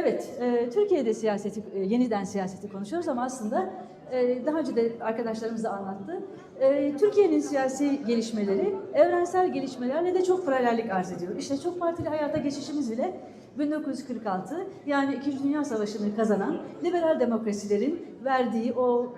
Evet, e, Türkiye'de siyaseti, e, yeniden siyaseti konuşuyoruz ama aslında e, daha önce de arkadaşlarımız da anlattı. E, Türkiye'nin siyasi gelişmeleri evrensel gelişmelerle de çok paralellik arz ediyor. İşte çok partili hayata geçişimiz bile 1946 yani İkinci Dünya Savaşı'nı kazanan liberal demokrasilerin verdiği o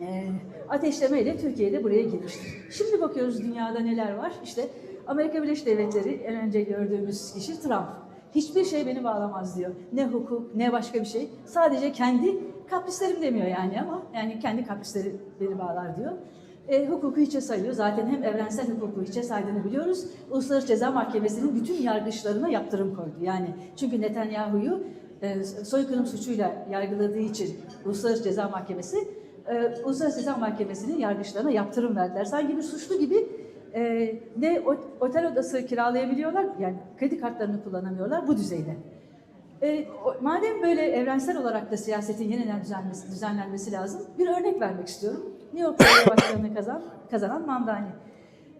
e, ateşlemeyle Türkiye'de buraya girmiştir. Şimdi bakıyoruz dünyada neler var. İşte Amerika Birleşik Devletleri en önce gördüğümüz kişi Trump. Hiçbir şey beni bağlamaz diyor. Ne hukuk ne başka bir şey. Sadece kendi kaprislerim demiyor yani ama yani kendi kaprisleri beni bağlar diyor. E, hukuku hiçe sayıyor. Zaten hem evrensel hukuku hiçe saydığını biliyoruz. Uluslararası Ceza Mahkemesi'nin bütün yargıçlarına yaptırım koydu. Yani çünkü Netanyahu'yu e, soykırım suçuyla yargıladığı için Uluslararası Ceza Mahkemesi e, Uluslararası Ceza Mahkemesi'nin yargıçlarına yaptırım verdiler. Sanki bir suçlu gibi e, ne ot- otel odası kiralayabiliyorlar, yani kredi kartlarını kullanamıyorlar bu düzeyde. E, madem böyle evrensel olarak da siyasetin yeniden düzenlenmesi, düzenlenmesi lazım, bir örnek vermek istiyorum. New York Belediye Başkanı'nı kazan, kazanan Mamdani.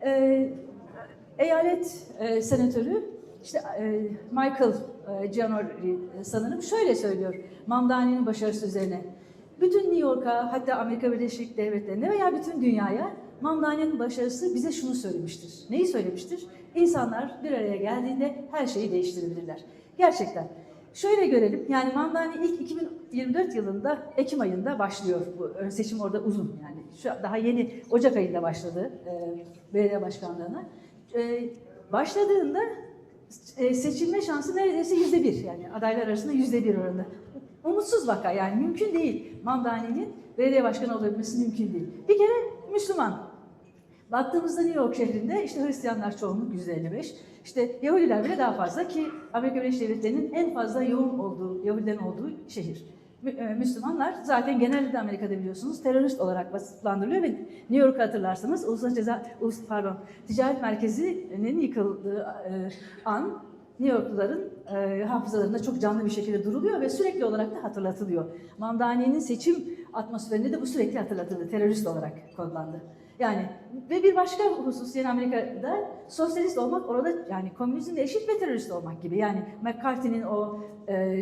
E, eyalet e, senatörü işte e, Michael e, Gianori e, sanırım şöyle söylüyor Mamdani'nin başarısı üzerine. Bütün New York'a hatta Amerika Birleşik Devletleri'ne veya bütün dünyaya Mamdani'nin başarısı bize şunu söylemiştir. Neyi söylemiştir? İnsanlar bir araya geldiğinde her şeyi değiştirebilirler. Gerçekten. Şöyle görelim. Yani Mamdani ilk 2024 yılında Ekim ayında başlıyor. Bu ön seçim orada uzun yani. Şu daha yeni Ocak ayında başladı e, belediye başkanlığına. E, başladığında e, seçilme şansı neredeyse yüzde bir yani adaylar arasında yüzde bir oranında. Umutsuz vaka yani mümkün değil. Mamdani'nin belediye başkanı olabilmesi mümkün değil. Bir kere Müslüman. Baktığımızda New York şehrinde işte Hristiyanlar çoğunluk %55. İşte Yahudiler bile daha fazla ki Amerika Birleşik Devletleri'nin en fazla yoğun olduğu, Yahudilerin olduğu şehir. E, Müslümanlar zaten genelde de Amerika'da biliyorsunuz terörist olarak vasıflandırılıyor ve New York'u hatırlarsanız Uluslararası Ceza, Ulus, pardon, Ticaret Merkezi'nin yıkıldığı e, an New Yorkluların e, hafızalarında çok canlı bir şekilde duruluyor ve sürekli olarak da hatırlatılıyor. Mamdani'nin seçim atmosferinde de bu sürekli hatırlatıldı, terörist olarak kodlandı. Yani ve bir başka husus yani Amerika'da sosyalist olmak orada yani komünizmle eşit ve terörist olmak gibi. Yani McCarthy'nin o e,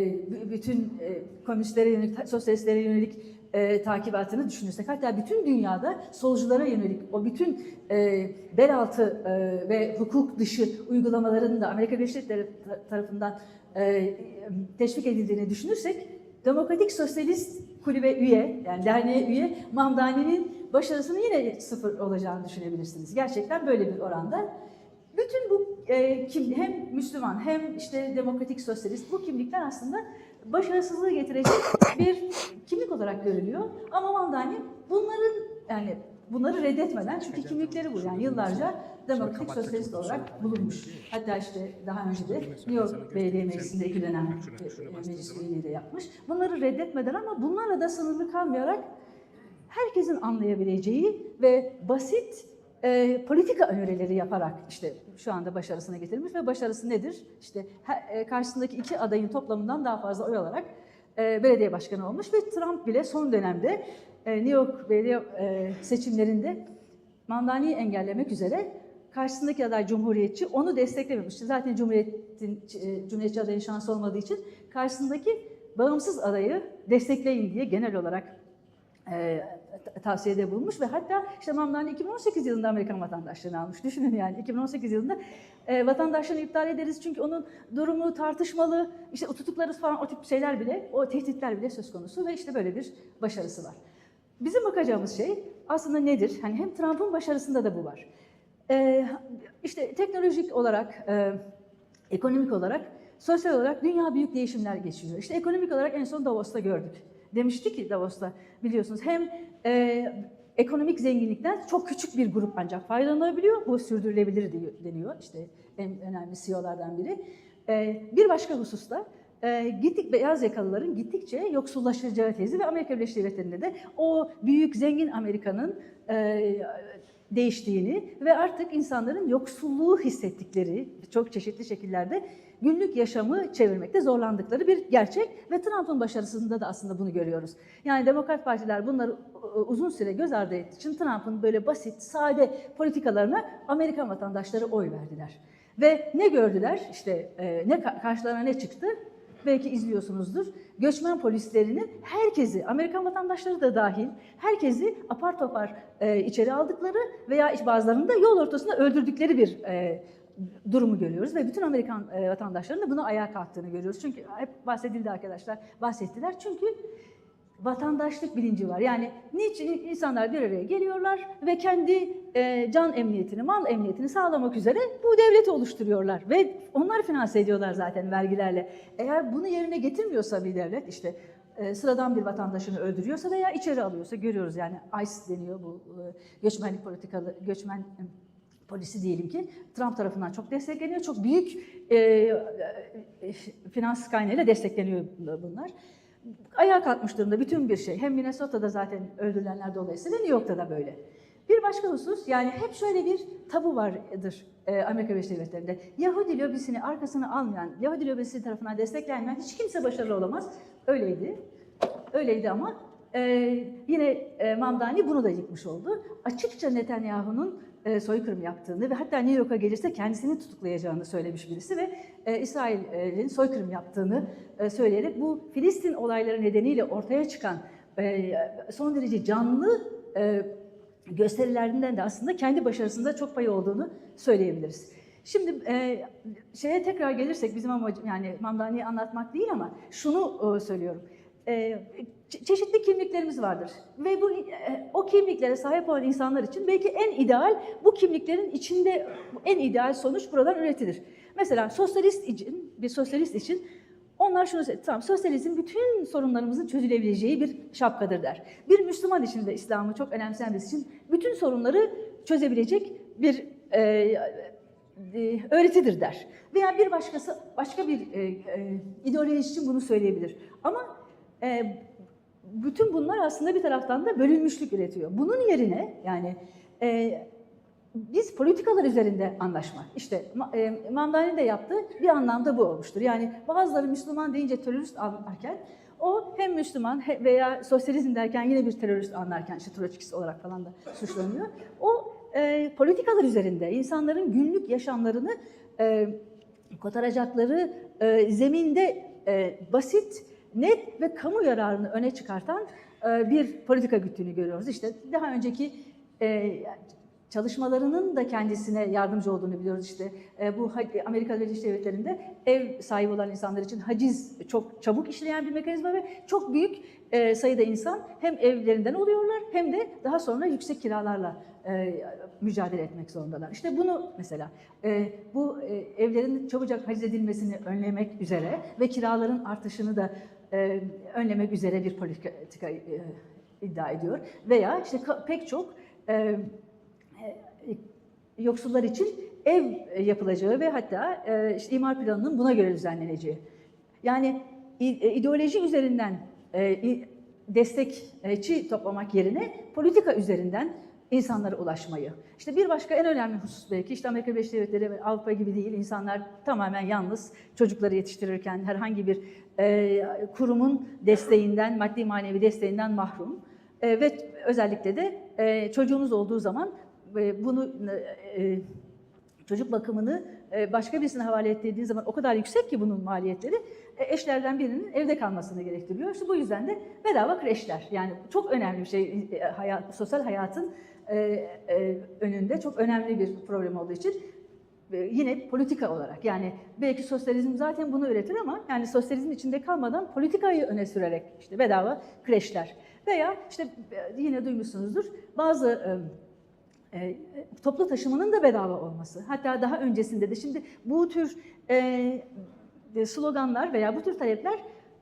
bütün e, komünistlere yönelik, sosyalistlere yönelik e, takibatını düşünürsek hatta bütün dünyada solculara yönelik o bütün e, bel altı e, ve hukuk dışı uygulamaların da Amerika Birleşik Devletleri ta- tarafından e, teşvik edildiğini düşünürsek Demokratik Sosyalist Kulübe üye, yani derneğe üye Mamdani'nin başarısının yine sıfır olacağını düşünebilirsiniz. Gerçekten böyle bir oranda. Bütün bu e, kim, hem Müslüman hem işte demokratik sosyalist bu kimlikler aslında başarısızlığı getirecek bir kimlik olarak görülüyor. Ama Mamdani bunların yani bunları reddetmeden çünkü kimlikleri bu yani yıllarca demokratik sosyalist olarak bulunmuş. Hatta işte daha önce de New York Belediye Meclisi'nde iki dönem e, meclis üyeliği de yapmış. Bunları reddetmeden ama bunlarla da sınırlı kalmayarak herkesin anlayabileceği ve basit e, politika önerileri yaparak işte şu anda başarısına getirmiş ve başarısı nedir? İşte her- e, karşısındaki iki adayın toplamından daha fazla oy alarak e, belediye başkanı olmuş ve Trump bile son dönemde e, New York belediye e, seçimlerinde Mamdani'yi engellemek üzere karşısındaki aday Cumhuriyetçi onu desteklememişti. Zaten Cumhuriyet'in e, Cumhuriyetçi adayın şansı olmadığı için karşısındaki bağımsız adayı destekleyin diye genel olarak e, tavsiyede bulmuş ve hatta işte Mamdani 2018 yılında Amerikan vatandaşlığını almış. Düşünün yani 2018 yılında e, vatandaşlığını iptal ederiz çünkü onun durumu tartışmalı, işte tutuklarız falan o tip şeyler bile, o tehditler bile söz konusu ve işte böyle bir başarısı var. Bizim bakacağımız şey aslında nedir? Hani hem Trump'ın başarısında da bu var. E, işte teknolojik olarak, e, ekonomik olarak, sosyal olarak dünya büyük değişimler geçiriyor. İşte ekonomik olarak en son Davos'ta gördük. Demişti ki Davos'ta biliyorsunuz hem e, ekonomik zenginlikten çok küçük bir grup ancak faydalanabiliyor. Bu sürdürülebilir deniyor. İşte en önemli CEO'lardan biri. E, bir başka hususta e, gittik beyaz yakalıların gittikçe yoksullaşacağı tezi ve Amerika Birleşik Devletleri'nde de o büyük zengin Amerika'nın e, değiştiğini ve artık insanların yoksulluğu hissettikleri çok çeşitli şekillerde günlük yaşamı çevirmekte zorlandıkları bir gerçek ve Trump'ın başarısında da aslında bunu görüyoruz. Yani Demokrat Partiler bunları e, uzun süre göz ardı ettiği için Trump'ın böyle basit, sade politikalarına Amerikan vatandaşları oy verdiler. Ve ne gördüler? İşte e, ne ka- karşılarına ne çıktı? belki izliyorsunuzdur. Göçmen polislerinin herkesi, Amerikan vatandaşları da dahil, herkesi apar topar e, içeri aldıkları veya bazılarını da yol ortasında öldürdükleri bir e, durumu görüyoruz ve bütün Amerikan e, vatandaşlarının da buna ayağa kalktığını görüyoruz. Çünkü hep bahsedildi arkadaşlar, bahsettiler. Çünkü vatandaşlık bilinci var. Yani niçin insanlar bir araya geliyorlar ve kendi e, can emniyetini, mal emniyetini sağlamak üzere bu devleti oluşturuyorlar ve onlar finanse ediyorlar zaten vergilerle. Eğer bunu yerine getirmiyorsa bir devlet işte e, sıradan bir vatandaşını öldürüyorsa veya içeri alıyorsa görüyoruz yani ICE deniyor bu e, göçmenlik politikalı göçmen polisi diyelim ki Trump tarafından çok destekleniyor. Çok büyük e, e, finans kaynağıyla destekleniyor bunlar. Ayağa kalkmış durumda bütün bir şey. Hem Minnesota'da zaten öldürülenler dolayısıyla New York'ta da böyle. Bir başka husus yani hep şöyle bir tabu vardır e, Amerika Birleşik Devletleri'nde. Yahudi lobisini arkasına almayan, Yahudi lobisi tarafından desteklenmeyen hiç kimse başarılı olamaz. Öyleydi. Öyleydi ama e, yine e, Mamdani bunu da yıkmış oldu. Açıkça Netanyahu'nun e, soykırım yaptığını ve hatta New York'a gelirse kendisini tutuklayacağını söylemiş birisi ve e, İsrail'in soykırım yaptığını e, söyleyerek bu Filistin olayları nedeniyle ortaya çıkan e, son derece canlı e, gösterilerinden de aslında kendi başarısında çok payı olduğunu söyleyebiliriz. Şimdi e, şeye tekrar gelirsek bizim amacım yani Mamdani'yi anlatmak değil ama şunu e, söylüyorum. E, çeşitli kimliklerimiz vardır ve bu e, o kimliklere sahip olan insanlar için belki en ideal bu kimliklerin içinde en ideal sonuç buradan üretilir. Mesela sosyalist için bir sosyalist için onlar şunu söyledi, tamam sosyalizm bütün sorunlarımızın çözülebileceği bir şapkadır der. Bir Müslüman için de İslam'ı çok önemseyen birisi için bütün sorunları çözebilecek bir e, e, öğretidir der. Veya bir başkası başka bir e, e, ideoloji için bunu söyleyebilir. Ama e, bütün bunlar aslında bir taraftan da bölünmüşlük üretiyor. Bunun yerine yani e, biz politikalar üzerinde anlaşma. İşte e, Mamdani de yaptığı bir anlamda bu olmuştur. Yani bazıları Müslüman deyince terörist anlarken o hem Müslüman veya sosyalizm derken yine bir terörist anlarken işte Troçkist olarak falan da suçlanıyor. O e, politikalar üzerinde insanların günlük yaşamlarını e, kotaracakları e, zeminde e, basit, net ve kamu yararını öne çıkartan e, bir politika güttüğünü görüyoruz. İşte daha önceki e, çalışmalarının da kendisine yardımcı olduğunu biliyoruz. İşte e, bu Amerika Birleşik Devletleri'nde ev sahibi olan insanlar için haciz çok çabuk işleyen bir mekanizma ve çok büyük sayıda insan hem evlerinden oluyorlar hem de daha sonra yüksek kiralarla mücadele etmek zorundalar. İşte bunu mesela bu evlerin çabucak haciz edilmesini önlemek üzere ve kiraların artışını da e, önlemek üzere bir politika e, iddia ediyor. Veya işte pek çok e, yoksullar için ev yapılacağı ve hatta e, işte imar planının buna göre düzenleneceği. Yani e, ideoloji üzerinden e, destekçi toplamak yerine politika üzerinden insanlara ulaşmayı. İşte bir başka en önemli husus belki işte Amerika Birleşik Devletleri ve Avrupa gibi değil insanlar tamamen yalnız çocukları yetiştirirken herhangi bir e, kurumun desteğinden, maddi manevi desteğinden mahrum. E, ve özellikle de e, çocuğunuz olduğu zaman e, bunu e, çocuk bakımını e, başka birisine havale ettiği zaman o kadar yüksek ki bunun maliyetleri e, eşlerden birinin evde kalmasını gerektiriyor. İşte bu yüzden de bedava kreşler yani çok önemli bir şey e, hayat, sosyal hayatın e, e, önünde çok önemli bir problem olduğu için e, yine politika olarak yani belki sosyalizm zaten bunu üretir ama yani sosyalizmin içinde kalmadan politikayı öne sürerek işte bedava kreşler veya işte e, yine duymuşsunuzdur bazı e, e, toplu taşımanın da bedava olması. Hatta daha öncesinde de şimdi bu tür e, sloganlar veya bu tür talepler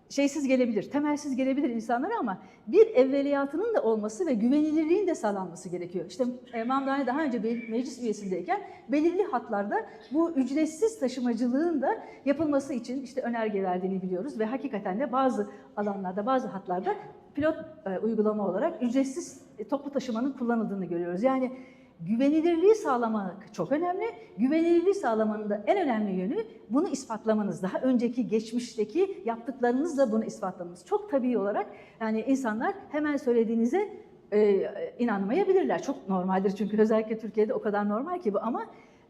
şeysiz gelebilir, temelsiz gelebilir insanlara ama bir evveliyatının da olması ve güvenilirliğin de sağlanması gerekiyor. İşte e, Mamdani daha önce meclis üyesindeyken belirli hatlarda bu ücretsiz taşımacılığın da yapılması için işte önerge verdiğini biliyoruz ve hakikaten de bazı alanlarda, bazı hatlarda pilot e, uygulama olarak ücretsiz e, toplu taşımanın kullanıldığını görüyoruz. Yani güvenilirliği sağlamak çok önemli. Güvenilirliği sağlamanın da en önemli yönü bunu ispatlamanız. Daha önceki geçmişteki yaptıklarınızla bunu ispatlamanız. Çok tabii olarak yani insanlar hemen söylediğinize e, inanmayabilirler. Çok normaldir çünkü özellikle Türkiye'de o kadar normal ki bu ama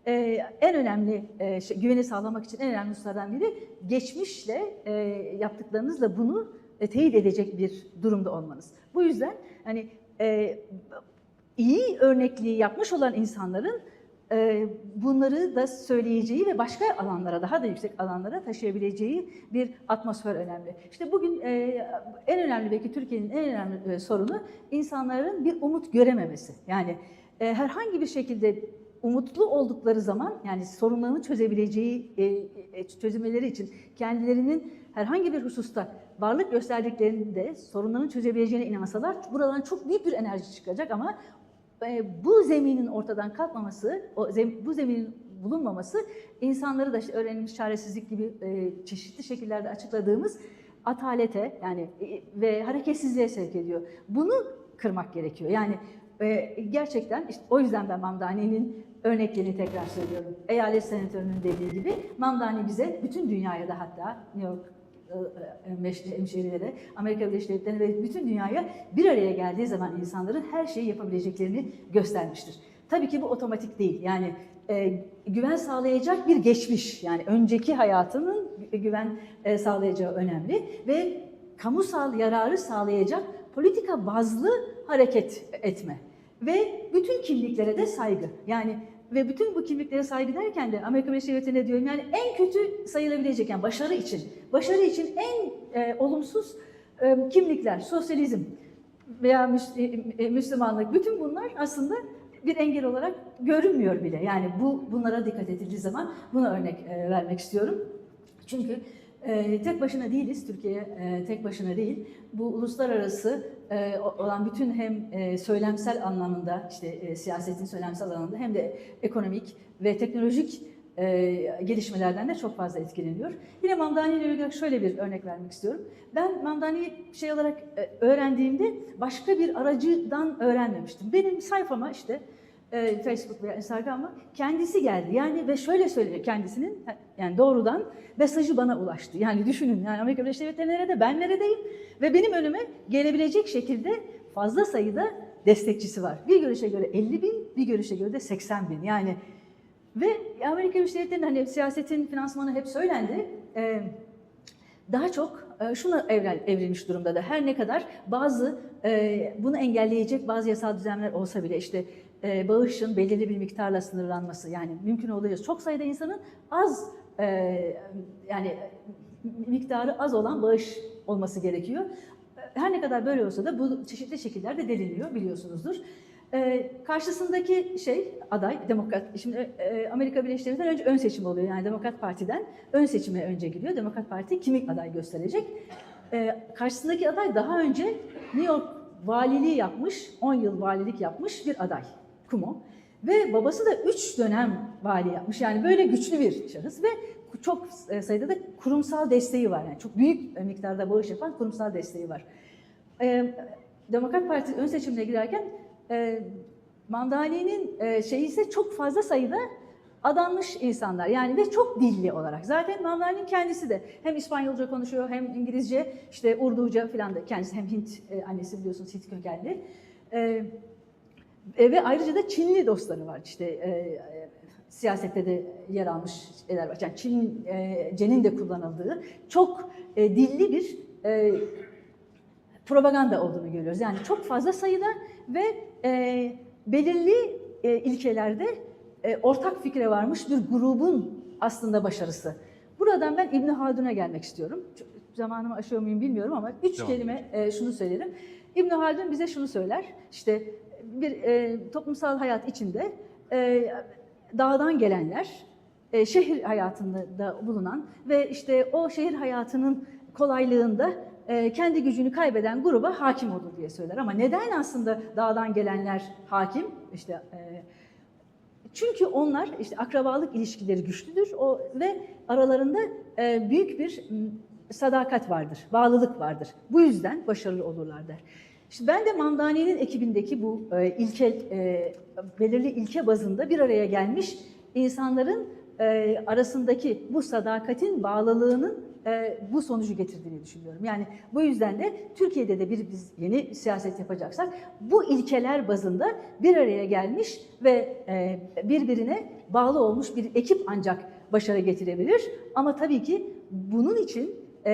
e, en önemli e, şey, güveni sağlamak için en önemli hususlardan biri geçmişle e, yaptıklarınızla bunu e, teyit edecek bir durumda olmanız. Bu yüzden hani e, iyi örnekliği yapmış olan insanların e, bunları da söyleyeceği ve başka alanlara, daha da yüksek alanlara taşıyabileceği bir atmosfer önemli. İşte bugün e, en önemli belki Türkiye'nin en önemli e, sorunu insanların bir umut görememesi. Yani herhangi bir şekilde umutlu oldukları zaman yani sorunlarını çözebileceği, çözümleri için kendilerinin herhangi bir hususta varlık gösterdiklerinde sorunlarını çözebileceğine inansalar buradan çok büyük bir enerji çıkacak ama bu zeminin ortadan kalkmaması, o zem, bu zeminin bulunmaması insanları da işte öğrenilmiş çaresizlik gibi e, çeşitli şekillerde açıkladığımız atalete yani e, ve hareketsizliğe sevk ediyor. Bunu kırmak gerekiyor. Yani e, gerçekten işte o yüzden ben Mamdani'nin örneklerini tekrar söylüyorum. Eyalet senatörünün dediği gibi Mamdani bize bütün dünyaya da hatta New York e, hemşehrilere, Amerika Birleşik Devletleri'ne ve bütün dünyaya bir araya geldiği zaman insanların her şeyi yapabileceklerini göstermiştir. Tabii ki bu otomatik değil. Yani e, güven sağlayacak bir geçmiş, yani önceki hayatının güven e, sağlayacağı önemli ve kamusal yararı sağlayacak politika bazlı hareket etme ve bütün kimliklere de saygı. Yani ve bütün bu kimliklere saygı derken de Amerika Birleşik Devletleri'ne diyorum yani en kötü sayılabilecek yani başarı için, başarı için en e, olumsuz e, kimlikler, sosyalizm veya e, e, Müslümanlık bütün bunlar aslında bir engel olarak görünmüyor bile. Yani bu bunlara dikkat edildiği zaman buna örnek e, vermek istiyorum. Çünkü e, tek başına değiliz, Türkiye e, tek başına değil. Bu uluslararası e, olan bütün hem e, söylemsel anlamında, işte e, siyasetin söylemsel anlamında hem de ekonomik ve teknolojik gelişmelerden de çok fazla etkileniyor. Yine Mamdani ile ilgili şöyle bir örnek vermek istiyorum. Ben Mamdani'yi şey olarak öğrendiğimde başka bir aracıdan öğrenmemiştim. Benim sayfama işte e, Facebook veya Instagram'a kendisi geldi. Yani ve şöyle söylüyor kendisinin yani doğrudan mesajı bana ulaştı. Yani düşünün yani Amerika Birleşik Devletleri nerede ben neredeyim ve benim önüme gelebilecek şekilde fazla sayıda destekçisi var. Bir görüşe göre 50 bin, bir görüşe göre de 80 bin. Yani ve Amerika Birleşik Devletleri'nin hani siyasetin finansmanı hep söylendi. Ee, daha çok e, şuna evren, evrilmiş durumda da her ne kadar bazı e, bunu engelleyecek bazı yasal düzenler olsa bile işte e, bağışın belirli bir miktarla sınırlanması yani mümkün oluyor. Çok sayıda insanın az e, yani miktarı az olan bağış olması gerekiyor. Her ne kadar böyle olsa da bu çeşitli şekillerde deliniyor biliyorsunuzdur. Ee, karşısındaki şey aday demokrat şimdi e, Amerika Birleşik Devletleri'nden önce ön seçim oluyor yani Demokrat Parti'den ön seçime önce giriyor. Demokrat Parti kimi aday gösterecek? Ee, karşısındaki aday daha önce New York valiliği yapmış, 10 yıl valilik yapmış bir aday. Kumo. Ve babası da 3 dönem vali yapmış. Yani böyle güçlü bir şahıs ve çok sayıda da kurumsal desteği var. Yani çok büyük miktarda bağış yapan kurumsal desteği var. Ee, Demokrat Parti ön seçimine girerken e, Mandani'nin e, şeyi ise çok fazla sayıda adanmış insanlar yani ve çok dilli olarak. Zaten Mandani'nin kendisi de hem İspanyolca konuşuyor hem İngilizce, işte Urduca falan da kendisi hem Hint e, annesi biliyorsunuz Hint kökenli. E, e, ve ayrıca da Çinli dostları var işte e, e, siyasette de yer almış şeyler var. Yani Çince'nin de kullanıldığı çok e, dilli bir e, propaganda olduğunu görüyoruz. Yani çok fazla sayıda ve e, belirli e, ilkelerde e, ortak fikre varmış bir grubun aslında başarısı. Buradan ben İbn Haldun'a gelmek istiyorum. Çok, zamanımı aşıyor muyum bilmiyorum ama üç tamam. kelime e, şunu söylerim. İbn Haldun bize şunu söyler. İşte bir e, toplumsal hayat içinde e, dağdan gelenler, e, şehir hayatında bulunan ve işte o şehir hayatının kolaylığında e, kendi gücünü kaybeden gruba hakim olur diye söyler. Ama neden aslında dağdan gelenler hakim? İşte e, çünkü onlar işte akrabalık ilişkileri güçlüdür o ve aralarında e, büyük bir sadakat vardır, bağlılık vardır. Bu yüzden başarılı olurlar der. İşte ben de Mamdani'nin ekibindeki bu e, ilke, e, belirli ilke bazında bir araya gelmiş insanların e, arasındaki bu sadakatin bağlılığının e, bu sonucu getirdiğini düşünüyorum. Yani bu yüzden de Türkiye'de de bir biz yeni siyaset yapacaksak bu ilkeler bazında bir araya gelmiş ve e, birbirine bağlı olmuş bir ekip ancak başarı getirebilir. Ama tabii ki bunun için e,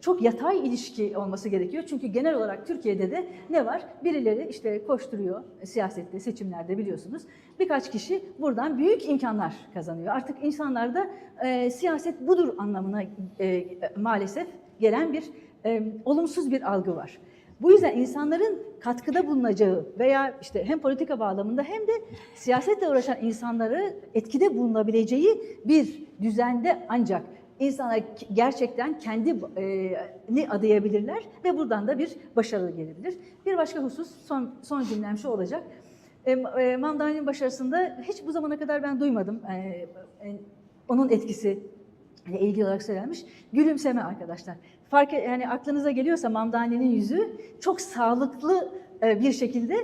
çok yatay ilişki olması gerekiyor. Çünkü genel olarak Türkiye'de de ne var? Birileri işte koşturuyor siyasette, seçimlerde biliyorsunuz. Birkaç kişi buradan büyük imkanlar kazanıyor. Artık insanlarda e, siyaset budur anlamına e, maalesef gelen bir e, olumsuz bir algı var. Bu yüzden insanların katkıda bulunacağı veya işte hem politika bağlamında hem de siyasetle uğraşan insanları etkide bulunabileceği bir düzende ancak insanlar gerçekten kendini adayabilirler ve buradan da bir başarı gelebilir. Bir başka husus, son, son cümlem şu olacak. E, e, başarısında hiç bu zamana kadar ben duymadım e, e, onun etkisi ile ilgili olarak söylenmiş. Gülümseme arkadaşlar. Fark yani aklınıza geliyorsa Mamdani'nin yüzü çok sağlıklı bir şekilde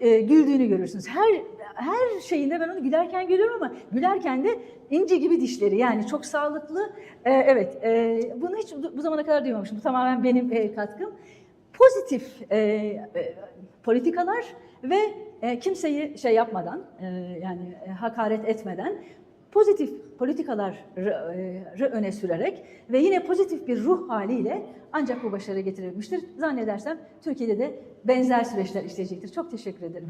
güldüğünü görürsünüz. Her her şeyinde ben onu gülerken görüyorum ama gülerken de ince gibi dişleri yani çok sağlıklı. E, evet, e, bunu hiç bu zamana kadar duymamıştım. Bu tamamen benim e, katkım. Pozitif e, e, politikalar ve e, kimseyi şey yapmadan e, yani e, hakaret etmeden pozitif politikaları e, öne sürerek ve yine pozitif bir ruh haliyle ancak bu başarı getirebilmiştir. Zannedersem Türkiye'de de benzer süreçler işleyecektir. Çok teşekkür ederim.